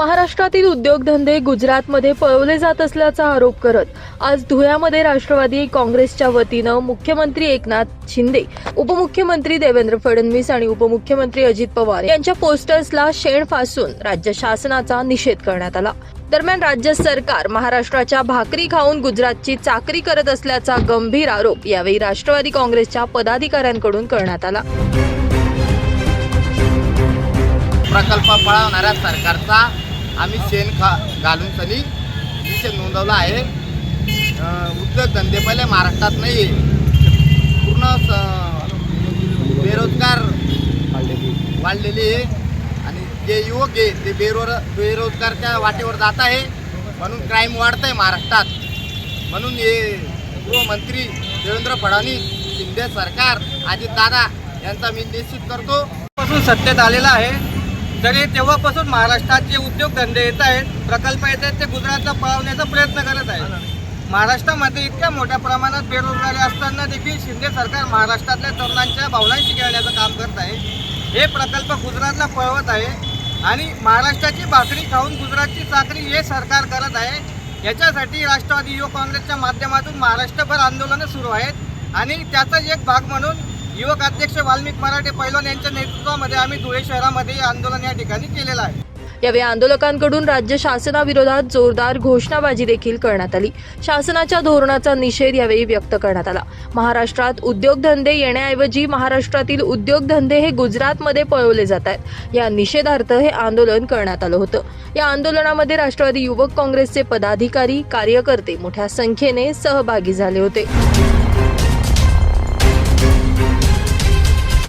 महाराष्ट्रातील उद्योगधंदे गुजरातमध्ये पळवले जात असल्याचा आरोप करत आज धुळ्यामध्ये राष्ट्रवादी काँग्रेसच्या वतीनं मुख्यमंत्री एकनाथ शिंदे उपमुख्यमंत्री देवेंद्र फडणवीस आणि उपमुख्यमंत्री अजित पवार यांच्या पोस्टर्सला शेण फासून राज्य शासनाचा निषेध करण्यात आला. दरम्यान राज्य सरकार महाराष्ट्राच्या भाकरी खाऊन गुजरातची चाकरी करत असल्याचा गंभीर आरोप यावेळी राष्ट्रवादी काँग्रेसच्या पदाधिकाऱ्यांकडून करण्यात आला. प्रकल्प पळवणाऱ्या सरकारचा आम्ही शेण खा घालून सनी विषय नोंदवला आहे. उद्योग धंदे पहिले महाराष्ट्रात नाही आहे पूर्ण स- बेरोजगार वाढलेली आहे. आणि जे युवक आहे ते बेरोर बेरोजगारच्या वाटेवर जात आहे. म्हणून क्राईम वाढत आहे महाराष्ट्रात. म्हणून हे गृहमंत्री देवेंद्र फडणवीस शिंदे सरकार अजितदादा यांचा मी निश्चित करतो. पासून सत्तेत आलेला आहे. तरी तेव्हापासून महाराष्ट्रात जे उद्योगधंदे येत आहेत प्रकल्प येत आहेत ते गुजरातला पळवण्याचा प्रयत्न करत आहे महाराष्ट्रामध्ये इतक्या मोठ्या प्रमाणात बेरोजगारी असताना देखील शिंदे सरकार महाराष्ट्रातल्या तरुणांच्या भावनांशी खेळण्याचं काम करत आहे. हे प्रकल्प गुजरातला पळवत आहे आणि महाराष्ट्राची भाकरी खाऊन गुजरातची चाकरी हे सरकार करत आहे. याच्यासाठी राष्ट्रवादी युवक काँग्रेसच्या माध्यमातून महाराष्ट्रभर आंदोलनं सुरू आहेत आणि त्याचाच एक भाग म्हणून युवक अध्यक्ष वाल्मिक मराठे पैलवान यांच्या नेतृत्वामध्ये आम्ही धुळे शहरामध्ये आंदोलन या ठिकाणी केलेलं आहे. यावेळी आंदोलकांकडून राज्य शासनाविरोधात जोरदार घोषणाबाजी देखील करण्यात आली. शासनाच्या धोरणाचा निषेध यावेळी व्यक्त करण्यात आला. महाराष्ट्रात उद्योगधंदे येण्याऐवजी महाराष्ट्रातील उद्योगधंदे हे गुजरातमध्ये पळवले जात आहेत. या निषेधार्थ हे आंदोलन करण्यात आलं होतं. या आंदोलनामध्ये राष्ट्रवादी युवक काँग्रेसचे पदाधिकारी कार्यकर्ते मोठ्या संख्येने सहभागी झाले होते.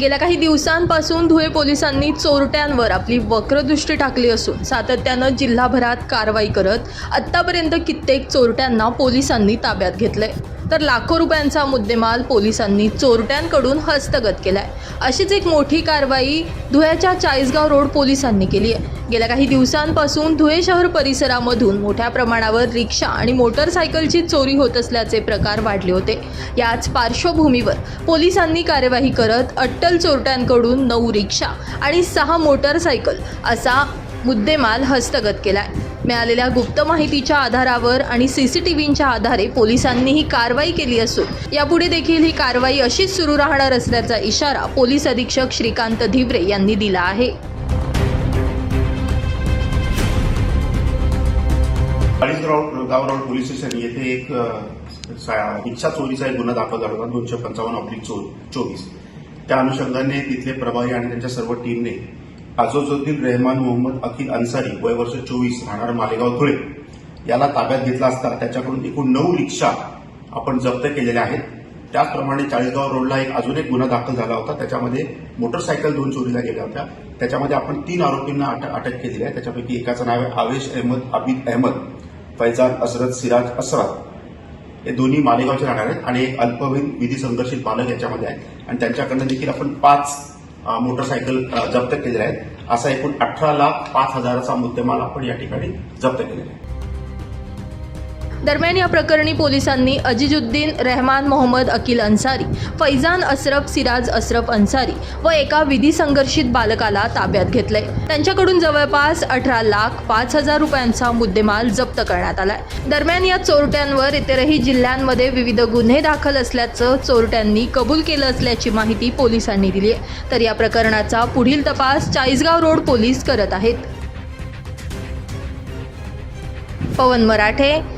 गेल्या काही दिवसांपासून धुळे पोलिसांनी चोरट्यांवर आपली वक्रदृष्टी टाकली असून सातत्यानं जिल्हाभरात कारवाई करत आत्तापर्यंत कित्येक चोरट्यांना पोलिसांनी ताब्यात घेतलंय. तर लाखो रुपयांचा मुद्देमाल पोलिसांनी चोरट्यांकडून हस्तगत केला आहे अशीच एक मोठी कारवाई धुळ्याच्या चाळीसगाव रोड पोलिसांनी केली आहे. गेल्या काही दिवसांपासून धुळे शहर परिसरामधून मोठ्या प्रमाणावर रिक्षा आणि मोटरसायकलची चोरी होत असल्याचे प्रकार वाढले होते. याच पार्श्वभूमीवर पोलिसांनी कार्यवाही करत अट्टल चोरट्यांकडून नऊ रिक्षा आणि सहा मोटरसायकल असा मुद्देमाल हस्तगत केला आहे मिळालेल्या गुप्त माहितीच्या आधारावर आणि सीसीटीव्हीच्या आधारे पोलिसांनी ही कारवाई केली असून यापुढे देखील ही कारवाई अशीच सुरू राहणार असल्याचा इशारा पोलीस अधीक्षक श्रीकांत धिवरे यांनी दिला आहे. गाव रोड पोलीस स्टेशन येथे एक रिक्षा चोरीचा एक गुन्हा दाखल झाला होता दोनशे पंचावन्न ऑब्लिक चोवीस. त्या अनुषंगाने तिथले प्रभारी आणि त्यांच्या सर्व टीमने आजोजुद्दीन रेहमान मोहम्मद अखिल अन्सारी वय वर्ष चोवीस राहणार मालेगाव धुळे. याला ताब्यात घेतला असता त्याच्याकडून एकूण नऊ रिक्षा आपण जप्त केलेल्या आहेत. त्याचप्रमाणे चाळीसगाव रोडला एक अजून एक गुन्हा दाखल झाला होता. त्याच्यामध्ये मोटरसायकल दोन चोरीला गेल्या होत्या. त्याच्यामध्ये आपण तीन आरोपींना अटक अटक केलेली आहे. त्याच्यापैकी एकाचं नाव आहे आवेश अहमद अबिद अहमद फैजान असरत सिराज असरत. हे दोन्ही मालेगावचे राहणार आहेत आणि एक अल्पवयीन विधी संघर्षित बालक याच्यामध्ये आहे आणि त्यांच्याकडनं देखील आपण पाच मोटरसायकल जप्त केलेल्या आहेत. असा एकूण अठरा लाख पाच हजाराचा मुद्देमाल आपण या ठिकाणी जप्त केलेला आहे. दरम्यान या प्रकरणी पोलिसांनी अजिजुद्दीन रहमान मोहम्मद अकिल अन्सारी फैजान अश्रफ सिराज अश्रफ अन्सारी व एका विधी संघर्षित बालकाला ताब्यात घेतलंय. त्यांच्याकडून जवळपास अठरा लाख पाच हजार रुपयांचा मुद्देमाल जप्त करण्यात आलाय. दरम्यान या चोरट्यांवर इतरही जिल्ह्यांमध्ये विविध गुन्हे दाखल असल्याचं चोरट्यांनी कबूल केलं असल्याची माहिती पोलिसांनी दिली आहे तर या प्रकरणाचा पुढील तपास चाळीसगाव रोड पोलीस करत आहेत. पवन मराठे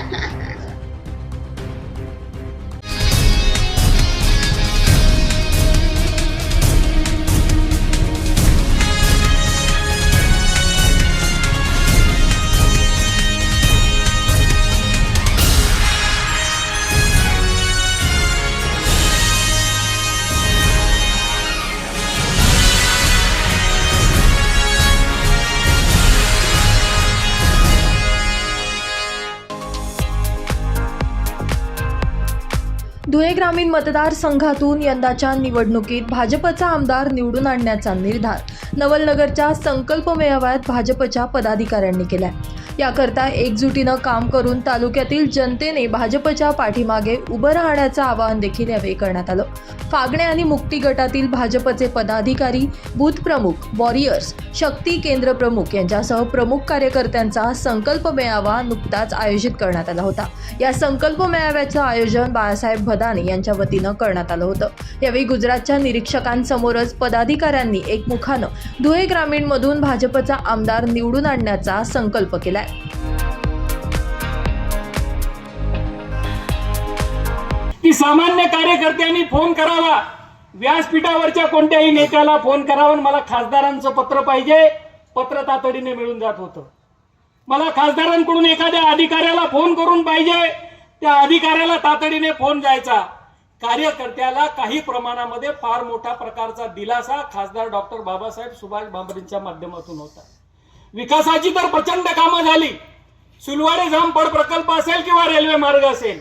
ग्रामीण मतदारसंघातून यंदाच्या निवडणुकीत भाजपचा आमदार निवडून आणण्याचा निर्धार. नवलनगरच्या संकल्प मेळाव्यात भाजपच्या पदाधिकाऱ्यांनी केलाय. याकरता एकजुटीनं काम करून तालुक्यातील जनतेने भाजपच्या पाठीमागे उभं राहण्याचं आवाहन देखील यावेळी करण्यात आलं. फागणे आणि मुक्ती गटातील भाजपचे पदाधिकारी बूथ प्रमुख वॉरियर्स शक्ती केंद्र प्रमुख यांच्यासह प्रमुख कार्यकर्त्यांचा संकल्प मेळावा नुकताच आयोजित करण्यात आला होता. या संकल्प मेळाव्याचं आयोजन बाळासाहेब भदाने यांच्या वतीनं करण्यात आलं होतं. यावेळी गुजरातच्या निरीक्षकांसमोरच पदाधिकाऱ्यांनी एकमुखानं धुळे ग्रामीणमधून भाजपचा आमदार निवडून आणण्याचा संकल्प केला. केलाय की सामान्य कार्यकर्त्यांनी फोन करावा. व्यासपीठावरच्या कोणत्याही नेत्याला फोन करावा आणि मला खासदारांचं पत्र पाहिजे. पत्र तातडीने मिळून जात होतं. मला खासदारांकडून एखाद्या अधिकाऱ्याला फोन करून पाहिजे. त्या अधिकाऱ्याला तातडीने फोन जायचा. कार्यकर्त्याला काही प्रमाणामध्ये फार मोठा प्रकारचा दिलासा खासदार डॉक्टर बाबासाहेब सुभाष भामरेंच्या माध्यमातून होता. विकासाची तर प्रचंड कामं झाली. सुलवाडे जामपड प्रकल्प असेल किंवा रेल्वे मार्ग असेल.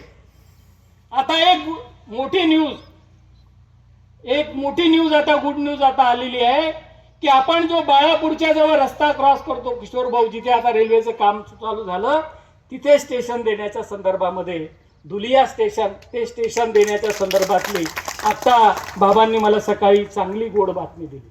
आता एक मोठी न्यूज एक मोठी न्यूज आता गुड न्यूज आता आलेली आहे की आपण जो बाळापूरच्या जवळ रस्ता क्रॉस करतो किशोर भाऊ जिथे आता रेल्वेचं काम चालू झालं तिथे स्टेशन देण्याच्या संदर्भामध्ये दुलिया स्टेशन ते स्टेशन देण्याच्या संदर्भातली आता बाबांनी मला सकाळी चांगली गोड बातमी दिली.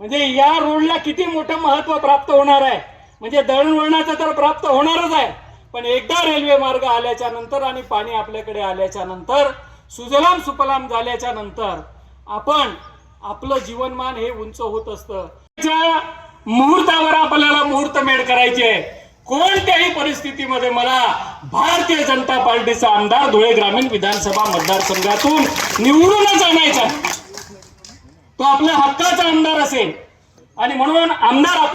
म्हणजे या रोडला किती मोठं महत्त्व प्राप्त होणार आहे? म्हणजे दळणवळणाचं तर प्राप्त होणारच आहे. पण एकदा रेल्वे मार्ग आल्याच्यानंतर आणि पाणी आपल्याकडे आल्याच्यानंतर सुजलाम सुफलाम झाल्याच्यानंतर आपण आपलं जीवनमान हे उंच होत असतं. ज्या मुहूर्तावर आपल्याला मुहूर्तमेढ करायची आहे कोणत्याही परिस्थितीमध्ये मला भारतीय जनता पार्टीचा आमदार धुळे ग्रामीण विधानसभा मतदारसंघातून निवडूनच आणायचा तो आपल्या हक्काचा आमदार असेल. आणि म्हणून आमदार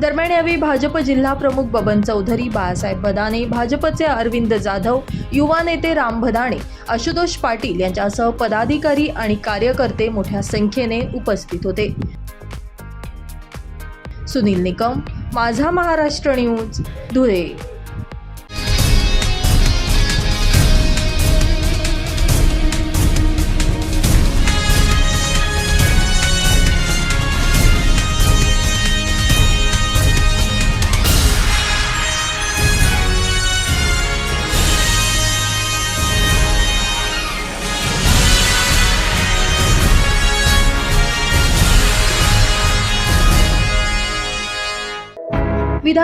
दरम्यान यावेळी भाजप जिल्हा प्रमुख बबन चौधरी बाळासाहेब बदाने भाजपचे अरविंद जाधव युवा नेते राम भदाणे आशुतोष पाटील यांच्यासह पदाधिकारी आणि कार्यकर्ते मोठ्या संख्येने उपस्थित होते. सुनील निकम माझा महाराष्ट्र न्यूज धुळे.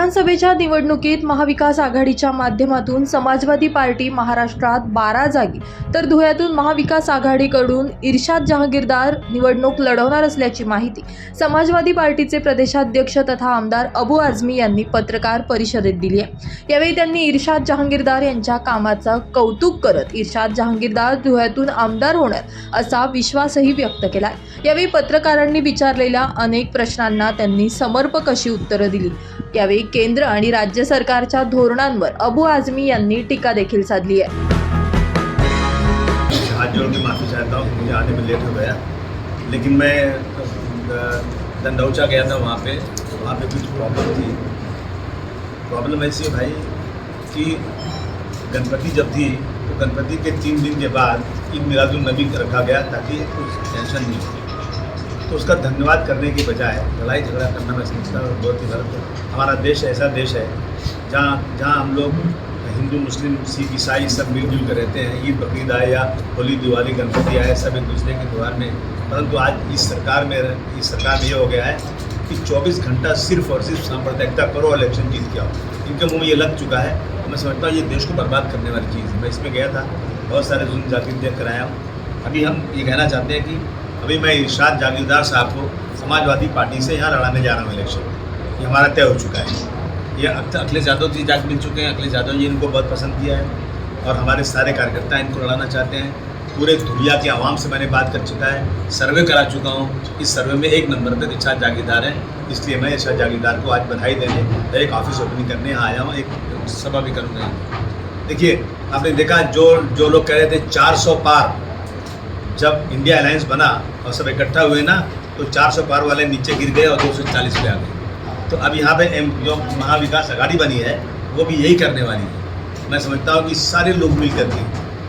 विधानसभेच्या निवडणुकीत महाविकास आघाडीच्या माध्यमातून समाजवादी पार्टी महाराष्ट्रात बारा जागी. तर धुळ्यातून महाविकास आघाडीकडून इर्शाद जहागीरदार निवडणूक लढवणार असल्याची माहिती समाजवादी पार्टीचे प्रदेशाध्यक्ष तथा आमदार अबू आझमी यांनी पत्रकार परिषदेत दिली आहे. यावेळी त्यांनी इर्शाद जहांगीरदार यांच्या कामाचं कौतुक करत इर्शाद जहांगीरदार धुळ्यातून आमदार होणार असा विश्वासही व्यक्त केला यावेळी पत्रकारांनी विचारलेल्या अनेक प्रश्नांना त्यांनी समर्पक अशी उत्तरं दिली. यावेळी केंद्र आणि राज्य सरकारच्या धोरणांवर अबू आझमी यांनी टीका देखील साधली आहे. हाथ जोड़ के माफ़ी चाहता हूँ मुझे आने में लेट हो गया। लेकिन मैं दंडौचा गया था वहाँ पे। वहाँ पे कुछ प्रॉब्लम थी। प्रॉब्लम ऐसी है भाई कि गणपति जब थी तो गणपति के तीन दिन के बाद ईद मिलादुल नबी रखा गया ताकि कुछ टेंशन नहीं हो तो उसका धन्यवाद करने की बजाय लड़ाई झगड़ा करना मैं समझता हूँ बहुत ही गलत हमारा देश ऐसा देश है जहाँ जहाँ हम लोग हिंदू, मुस्लिम, सिख, ईसाई सब मिलजुल कर रहते हैं। ईद, बकरीद आए या होली, दिवाली, गणपति आए, सब एक दूसरे के त्यौहार में। परंतु आज इस सरकार में इस सरकार में ये हो गया है कि 24 घंटा सिर्फ़ और सिर्फ़ सांप्रदायिकता करो इलेक्शन जीत के आओ। इनके मुँह ये लग चुका है मैं समझता हूँ ये देश को बर्बाद करने वाली चीज़ है। मैं इसमें गया था, बहुत सारे जुल्म जाकिर देख कर आया हूँ। अभी हम ये कहना चाहते हैं कि अभी मैं इरशाद जागीरदार साहब को समाजवादी पार्टी से यहाँ लड़ाने जा रहा हूँ इलेक्शन ये हमारा तय हो चुका है। ये अखिलेश यादव जी जाग मिल चुके हैं, अखिलेश यादव जी इनको बहुत पसंद किया है, और हमारे सारे कार्यकर्ता इनको लड़ाना चाहते हैं। पूरे धुलिया के आवाम से मैंने बात कर चुका है, सर्वे करा चुका हूँ। इस सर्वे में एक नंबर पर इर्शाद जागीरदार है, इसलिए मैं इर्शाद जागीरदार को आज बधाई देने एक ऑफ़िस ओपनिंग करने आया हूँ, एक सभा भी करूँगा। देखिए, आपने देखा जो जो लोग कह रहे थे 400 पार जब इंडिया अलायंस बना और सब इकट्ठा हुए ना तो 400 पार वाले नीचे गिर गए और 240 पे आ गए। तो अब यहाँ पे एम जो महाविकास आघाड़ी बनी है, वो भी यही करने वाली है। मैं समझता हूँ कि सारे लोग मिल करके,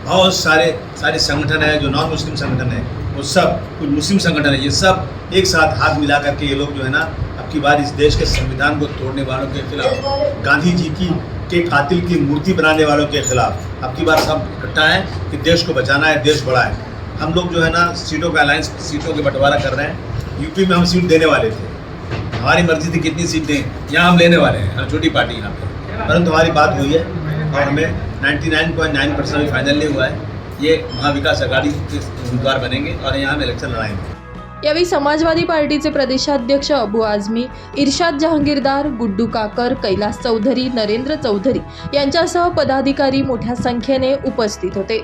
बहुत सारे सारे संगठन है, जो नॉन मुस्लिम संगठन है, वो सब, कुछ मुस्लिम संगठन है, ये सब एक साथ हाथ मिला करके ये लोग जो है ना, अब की बार इस देश के संविधान को तोड़ने वालों के खिलाफ, गांधी जी की, के कातिल की मूर्ति बनाने वालों के खिलाफ, अब की बार सब इकट्ठा है कि देश को बचाना है, देश बड़ा है हम लोग जो है ना सीटों का अलायंस सीटों के बंटवारा कर रहे हैं। यूपी में हम सीट देने वाले थे। हमारी मर्जी थी कितनी सीट दें यहाँ हम लेने वाले हैं। हम छोटी पार्टी यहाँ पे। परंतु हमारी बात हुई है और हमें 99.9 परसेंट भी फाइनल नहीं हुआ है। ये महाविकास आघाड़ी के उम्मीदवार बनेंगे और यहाँ हम इलेक्शन लड़ाएंगे। यावेळी समाजवादी पार्टीचे प्रदेशाध्यक्ष अबू आझमी इर्शाद जहांगीरदार गुड्डू काकर कैलास चौधरी नरेंद्र चौधरी यांच्यासह पदाधिकारी मोठ्या संख्येने उपस्थित होते.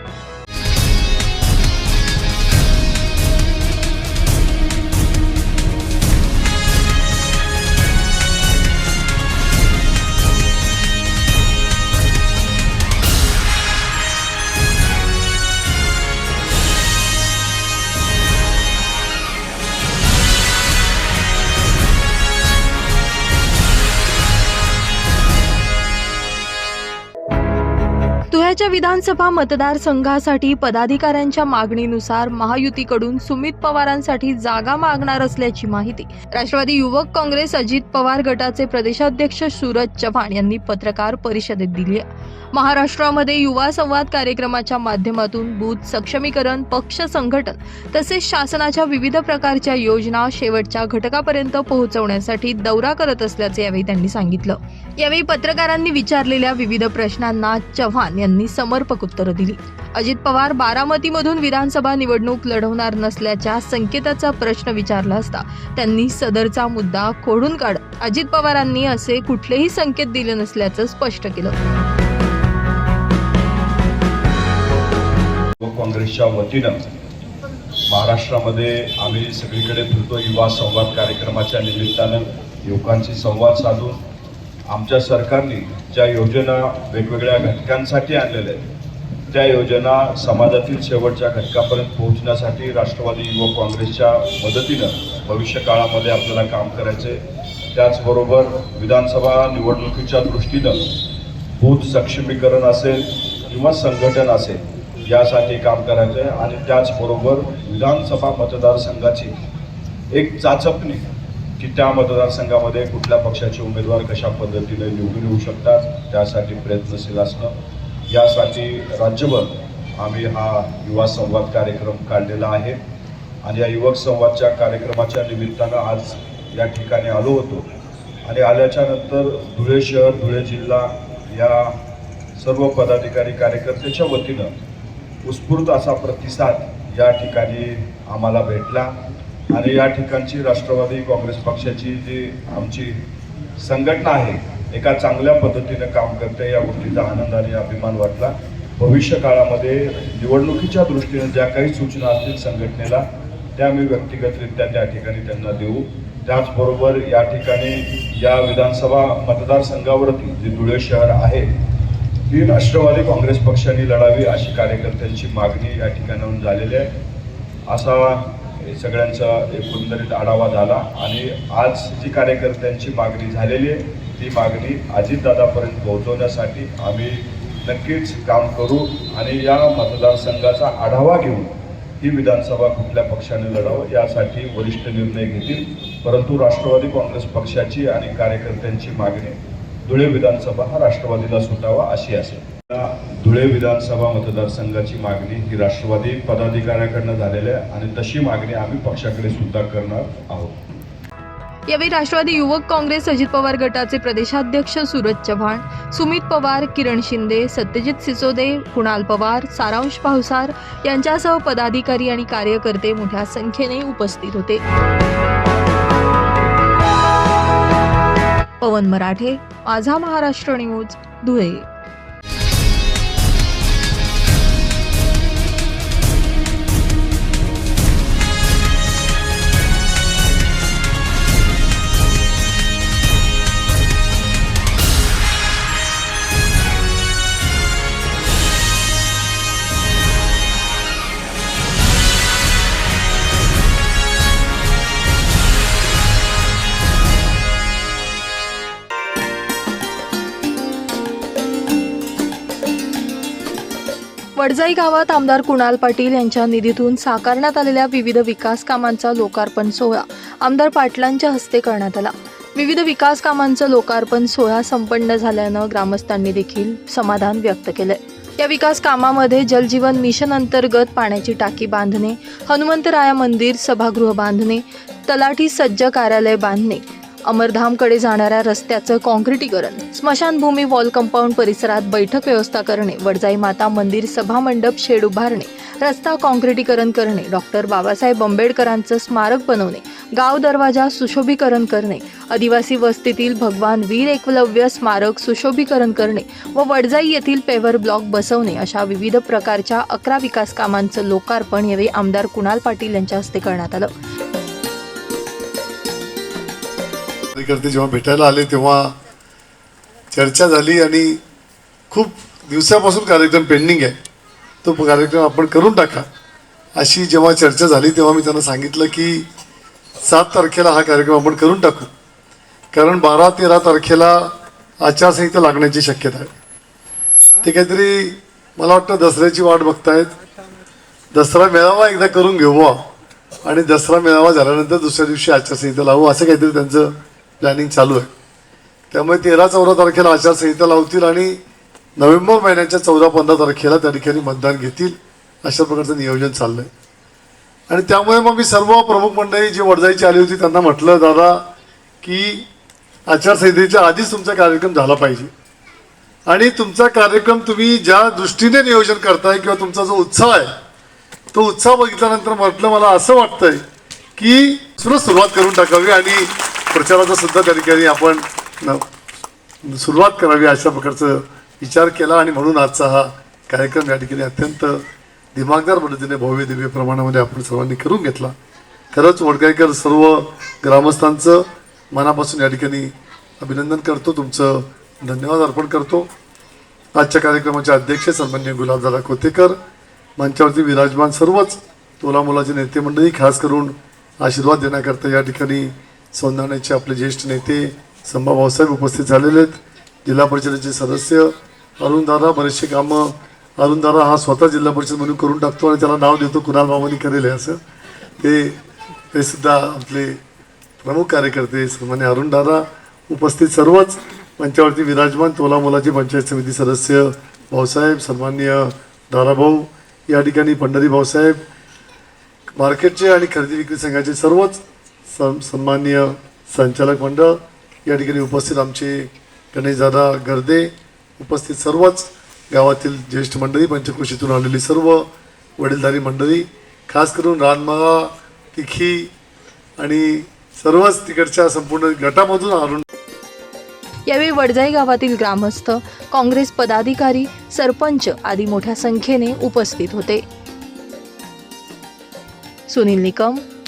राज्याच्या विधानसभा मतदारसंघासाठी पदाधिकाऱ्यांच्या मागणीनुसार महायुतीकडून सुमित पवारांसाठी जागा मागणार असल्याची माहिती. राष्ट्रवादी युवक काँग्रेस अजित पवार गटाचे प्रदेशाध्यक्ष सूरज चव्हाण यांनी पत्रकार परिषदेत दिली आहे. महाराष्ट्रामध्ये युवा संवाद कार्यक्रमाच्या माध्यमातून बूथ सक्षमीकरण पक्ष संघटन तसेच शासनाच्या विविध प्रकारच्या योजना शेवटच्या घटकापर्यंत पोहोचवण्यासाठी दौरा करत असल्याचे यावेळी त्यांनी सांगितलं. यावेळी पत्रकारांनी विचारलेल्या विविध प्रश्नांना चव्हाण यांनी समर्पक उत्तरं दिली. अजित पवार बारामतीमधून विधानसभा निवडणूक लढवणार नसल्याच्या संकेताचा प्रश्न विचारला असता त्यांनी सदरचा मुद्दा खोडून काढत अजित पवारांनी असे कुठलेही संकेत दिले नसल्याचं स्पष्ट केलं. काँग्रेसच्या वतीनं महाराष्ट्रामध्ये आम्ही सगळीकडे फिरतो. युवा संवाद कार्यक्रमाच्या निमित्तानं युवकांशी संवाद साधून आमच्या सरकारने ज्या योजना वेगवेगळ्या घटकांसाठी आणलेल्या आहेत त्या योजना समाजातील शेवटच्या घटकापर्यंत पोहोचण्यासाठी राष्ट्रवादी युवक काँग्रेसच्या मदतीनं भविष्य काळामध्ये आपल्याला काम करायचे त्याचबरोबर विधानसभा निवडणुकीच्या दृष्टीनं बूथ सक्षमीकरण असेल किंवा संघटन असेल यासाठी काम करायचं आहे आणि त्याचबरोबर विधानसभा मतदारसंघाची एक चाचपणी की त्या मतदारसंघामध्ये कुठल्या पक्षाचे उमेदवार कशा पद्धतीने निवडून येऊ शकतात त्यासाठी प्रयत्नशील असणं. यासाठी राज्यभर आम्ही हा युवा संवाद कार्यक्रम काढलेला आहे. आणि या युवक संवादच्या कार्यक्रमाच्या निमित्तानं आज या ठिकाणी आलो होतो. आणि आल्याच्यानंतर धुळे शहर धुळे जिल्हा या सर्व पदाधिकारी कार्यकर्त्याच्या वतीनं उत्स्फूर्त असा प्रतिसाद या ठिकाणी आम्हाला भेटला. आणि या ठिकाणची राष्ट्रवादी काँग्रेस पक्षाची जी आमची संघटना आहे एका चांगल्या पद्धतीनं काम करते या गोष्टीचा आनंद आणि अभिमान वाटला. भविष्य काळामध्ये निवडणुकीच्या दृष्टीने ज्या काही सूचना असतील संघटनेला त्या मी व्यक्तिगतरित्या त्या ठिकाणी त्यांना देऊ. त्याचबरोबर या ठिकाणी या विधानसभा मतदारसंघावरती जे धुळे शहर आहे ही राष्ट्रवादी काँग्रेस पक्षाने लढावी अशी कार्यकर्त्यांची मागणी या ठिकाणाहून झालेली आहे. असा सगळ्यांचा एकंदरीत आढावा झाला आणि आज जी कार्यकर्त्यांची मागणी झालेली आहे ती मागणी अजितदादापर्यंत पोहोचवण्यासाठी आम्ही नक्कीच काम करू आणि या मतदारसंघाचा आढावा घेऊन ही विधानसभा कुठल्या पक्षाने लढावं यासाठी वरिष्ठ निर्णय घेतील. परंतु राष्ट्रवादी काँग्रेस पक्षाची आणि कार्यकर्त्यांची मागणी धुळे विधानसभा हा राष्ट्रवादीला सुटावा अशी असेल. धुळे विधानसभा मतदारसंघाची मागणी ही राष्ट्रवादी पदाधिकाऱ्याकडनं झालेली आहे आणि तशी मागणी आम्ही पक्षाकडे सुद्धा करणार आहोत. यावेळी राष्ट्रवादी युवक काँग्रेस अजित पवार गटाचे प्रदेशाध्यक्ष सूरज चव्हाण सुमित पवार किरण शिंदे सत्यजित सिसोदे कुणाल पवार सारांश पावसार यांच्यासह पदाधिकारी आणि कार्यकर्ते मोठ्या संख्येने उपस्थित होते. पवन मराठे माझा महाराष्ट्र न्यूज धुळे. वडजाई गावात आमदार कुणाल पाटील यांच्या निधीतून साकारण्यात आलेल्या विविध विकास कामांचा लोकार्पण सोहळा आमदार पाटलांच्या हस्ते करण्यात आला. विविध विकास कामांचं लोकार्पण सोहळा संपन्न झाल्यानं ग्रामस्थांनी देखील समाधान व्यक्त केलंय. या विकास कामामध्ये जलजीवन मिशन अंतर्गत पाण्याची टाकी बांधणे हनुमंतराया मंदिर सभागृह बांधणे तलाठी सज्ज कार्यालय बांधणे अमरधामकडे जाणाऱ्या रस्त्याचं कॉन्क्रिटीकरण स्मशानभूमी वॉल कंपाऊंड परिसरात बैठक व्यवस्था करणे वडजाई माता मंदिर सभामंडप शेड उभारणे रस्ता कॉन्क्रिटीकरण करणे डॉक्टर बाबासाहेब आंबेडकरांचं स्मारक बनवणे गाव दरवाजा सुशोभीकरण करणे आदिवासी वस्तीतील भगवान वीर एकलव्य स्मारक सुशोभीकरण करणे व वडजाई येथील पेवर ब्लॉक बसवणे अशा विविध प्रकारच्या अकरा विकास कामांचं लोकार्पण यावेळी आमदार कुणाल पाटील यांच्या हस्ते करण्यात आलं. कार्यकर्ते जेव्हा भेटायला आले तेव्हा चर्चा झाली आणि खूप दिवसापासून कार्यक्रम पेंडिंग आहे. तो कार्यक्रम आपण करून टाका. अशी जेव्हा चर्चा झाली तेव्हा मी त्यांना सांगितलं की सात तारखेला हा कार्यक्रम आपण करून टाकू. कारण बारा तेरा तारखेला आचारसंहिता लागण्याची शक्यता आहे. ते काहीतरी मला वाटतं दसऱ्याची वाट बघतायत. दसरा मेळावा एकदा करून घेऊ आणि दसरा मेळावा झाल्यानंतर दुसऱ्या दिवशी आचारसंहिता लावू असं काहीतरी त्यांचं प्लॅनिंग चालू आहे. त्यामुळे तेरा चौदा तारखेला आचारसंहिता लावतील आणि नोव्हेंबर महिन्याच्या चौदा पंधरा तारखेला त्या ठिकाणी मतदान घेतील अशा प्रकारचं नियोजन चाललं आहे आणि त्यामुळे मग मी सर्व प्रमुख मंडळी जी वडजाईची आली होती त्यांना म्हटलं दादा की आचारसंहितेच्या आधीच तुमचा कार्यक्रम झाला पाहिजे. आणि तुमचा कार्यक्रम तुम्ही ज्या दृष्टीने नियोजन करताय किंवा तुमचा जो उत्साह आहे तो उत्साह बघितल्यानंतर म्हटलं मला असं वाटतंय की सुरुवात करून टाकावी आणि प्रचाराचा सुद्धा त्या ठिकाणी आपण न- सुरुवात करावी अशा प्रकारचं विचार केला आणि म्हणून आजचा हा कार्यक्रम या ठिकाणी अत्यंत दिमागदार पद्धतीने भव्य दिव्य प्रमाणामध्ये आपण सर्वांनी करून घेतला. खरंच वडगाईकर सर्व ग्रामस्थांचं मनापासून या ठिकाणी अभिनंदन करतो तुमचं धन्यवाद अर्पण करतो. आजच्या कार्यक्रमाचे अध्यक्ष सन्मान्य गुलाबदादा कोतेकर मंचावरती विराजमान सर्वच तोला मुलाचे नेते मंडळी खास करून आशीर्वाद देण्याकरता या ठिकाणी सौंदाण्याचे आपले ज्येष्ठ नेते संभा भाऊसाहेब उपस्थित झालेले आहेत. जिल्हा परिषदेचे सदस्य अरुणदारा बरेचसे कामं. अरुणदारा हा स्वतः जिल्हा परिषद म्हणून करून टाकतो आणि त्याला नाव देतो कुणाल मामानी करेल हे असं. ते ते सुद्धा आपले प्रमुख कार्यकर्ते सन्मान्य अरुणदादा उपस्थित सर्वच. मंचावरती विराजमान तोला मुलाची पंचायत समिती सदस्य भाऊसाहेब सन्मान्य दाराभाऊ या ठिकाणी पंढरी भाऊसाहेब मार्केटचे आणि खरेदी विक्री संघाचे सर्वच सन् सन्मान्य संचालक मंडळ या ठिकाणी उपस्थित आमचे गणेशदादा गर्दे उपस्थित सर्वच गावातील ज्येष्ठ मंडळी पंचकृषीतून आलेली सर्व वडीलधारी मंडळी खास करून रानमाळा तिखी आणि सर्वच तिकडच्या संपूर्ण गटामधून आणून यावेळी वडजाई गावातील ग्रामस्थ काँग्रेस पदाधिकारी सरपंच आदी मोठ्या संख्येने उपस्थित होते. सुनील निकम